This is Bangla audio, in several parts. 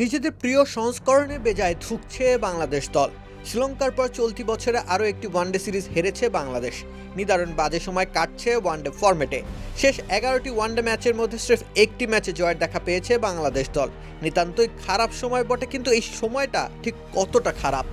নিজেদের প্রিয় সংস্করণে বেজায় ধুঁকছে বাংলাদেশ দল। শ্রীলঙ্কার পর চলতি বছরে আরও একটি ওয়ানডে সিরিজ হেরেছে বাংলাদেশ। নিদারুণ বাজে সময় কাটছে ওয়ানডে ফরম্যাটে। শেষ এগারোটি ওয়ানডে ম্যাচের মধ্যে স্রেফ একটি ম্যাচে জয়ের দেখা পেয়েছে বাংলাদেশ দল। নিতান্তই খারাপ সময় বটে, কিন্তু এই সময়টা ঠিক কতটা খারাপ?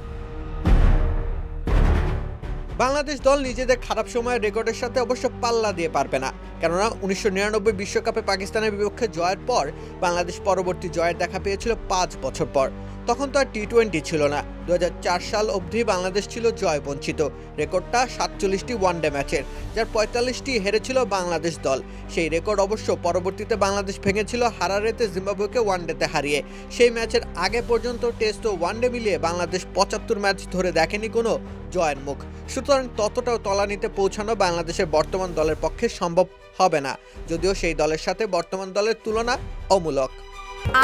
বাংলাদেশ দল নিজেদের খারাপ সময়ের রেকর্ডের সাথে অবশ্য পাল্লা দিয়ে পারবে না। কেননা, উনিশশো নিরানব্বই বিশ্বকাপে পাকিস্তানের বিপক্ষে জয়ের পর বাংলাদেশ পরবর্তী জয়ের দেখা পেয়েছিল পাঁচ বছর পর। তখন তো আর টি টোয়েন্টি ছিল না। দু হাজার চার সাল অবধি বাংলাদেশ ছিল জয় বঞ্চিত রেকর্ডটা সাতচল্লিশটি ওয়ানডে ম্যাচের, যার পঁয়তাল্লিশটি হেরেছিল বাংলাদেশ দল। সেই রেকর্ড অবশ্য পরবর্তীতে বাংলাদেশ ভেঙেছিল হারারেতে, জিম্বাবুয়েকে ওয়ানডেতে হারিয়ে। সেই ম্যাচের আগে পর্যন্ত টেস্ট ও ওয়ানডে মিলিয়ে বাংলাদেশ পঁচাত্তর ম্যাচ ধরে দেখেনি কোনো জয়ের মুখ। সুতরাং ততটাও তলানিতে পৌঁছানো বাংলাদেশের বর্তমান দলের পক্ষে সম্ভব হবে না। যদিও সেই দলের সাথে বর্তমান দলের তুলনা অমূলক।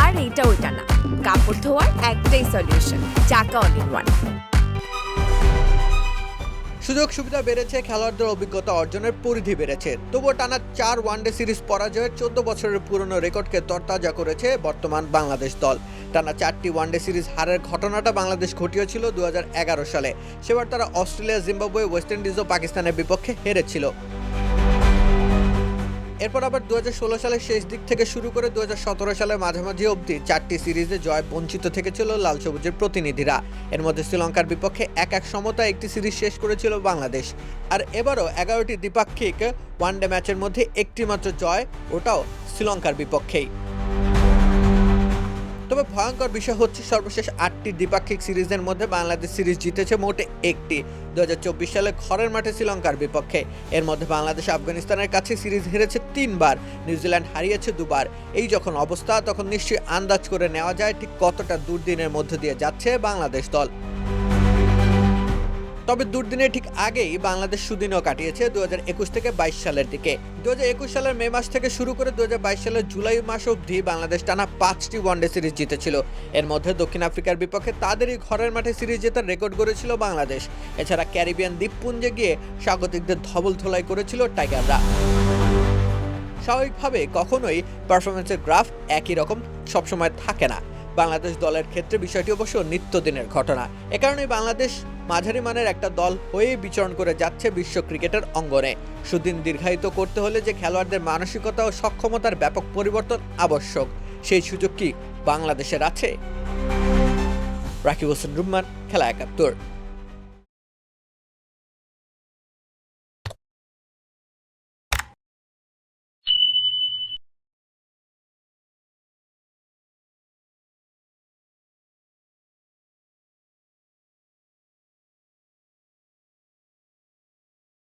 আর এইটা ওইটা না। কাপড় ধোয়ার একটাই সলিউশন চাকা অল ইন ওয়ান সুযোগ সুবিধা বেড়েছে, খেলোয়াড়দের অভিজ্ঞতা অর্জনের পরিধি বেড়েছে। তবুও টানা চার ওয়ানডে সিরিজ পরাজয়ের চোদ্দ বছরের পুরনো রেকর্ডকে তরতাজা করেছে বর্তমান বাংলাদেশ দল। টানা চারটি ওয়ানডে সিরিজ হারের ঘটনাটা বাংলাদেশ ঘটিয়েছিল দু হাজার এগারো সালে। সেবার তারা অস্ট্রেলিয়া, জিম্বাবুয়ে, ওয়েস্ট ইন্ডিজ ও পাকিস্তানের বিপক্ষে হেরেছিল। এরপর আবার দু হাজার ষোলো সালের শেষ দিক থেকে শুরু করে দু সালের মাঝামাঝি অবধি চারটি সিরিজে জয় বঞ্চিত থেকেছিল লাল সবুজের প্রতিনিধিরা। এর মধ্যে শ্রীলঙ্কার বিপক্ষে এক এক সমতা একটি সিরিজ শেষ করেছিল বাংলাদেশ। আর এবারও এগারোটি দ্বিপাক্ষিক ওয়ানডে ম্যাচের মধ্যে একটি মাত্র জয় ওটাও শ্রীলঙ্কার বিপক্ষেই। তবে ভয়ঙ্কর বিষয় হচ্ছে সর্বশেষ আটটি দ্বিপাক্ষিক সিরিজের মধ্যে বাংলাদেশ সিরিজ জিতেছে মোটে একটি। দুই হাজার চব্বিশ সালে ঘরের মাঠে শ্রীলঙ্কার বিপক্ষে। এর মধ্যে বাংলাদেশ আফগানিস্তানের কাছে সিরিজ হেরেছে তিনবার, নিউজিল্যান্ড হারিয়েছে দুবার। এই যখন অবস্থা, তখন নিশ্চয়ই আন্দাজ করে নেওয়া যায় ঠিক কতটা দুর্দিনের মধ্যে দিয়ে যাচ্ছে বাংলাদেশ দল। তবে দুর্দিনের ঠিক আগেই বাংলাদেশ সুদিনও কাটিয়েছে দু হাজার একুশ থেকে বাইশ সালের দিকে। দু হাজার একুশ সালের মে মাস থেকে শুরু করে দু হাজার বাইশ সালের জুলাই মাস অবধি বাংলাদেশ টানা পাঁচটি ওয়ানডে সিরিজ জিতেছিল। এর মধ্যে দক্ষিণ আফ্রিকার বিপক্ষে তাদেরই ঘরের মাঠে সিরিজ জেতার রেকর্ড গড়েছিল বাংলাদেশ। এছাড়া ক্যারিবিয়ান দ্বীপপুঞ্জে গিয়ে স্বাগতিকদের ধবল ধোলাই করেছিল টাইগাররা। স্বাভাবিকভাবে কখনোই পারফরমেন্সের গ্রাফ একই রকম সবসময় থাকে না। বাংলাদেশ দলের ক্ষেত্রে বিষয়টি অবশ্য নিত্যদিনের ঘটনা। এ কারণেই বাংলাদেশ মাঝারি মানের একটা দল হয়েই বিচরণ করে যাচ্ছে বিশ্ব ক্রিকেটের অঙ্গনে। সুদিন দীর্ঘায়িত করতে হলে যে খেলোয়াড়দের মানসিকতা ও সক্ষমতার ব্যাপক পরিবর্তন আবশ্যক, সেই সুযোগ কি বাংলাদেশের আছে? রাকিব হোসেন রুম্মান, খেলা একাত্তর।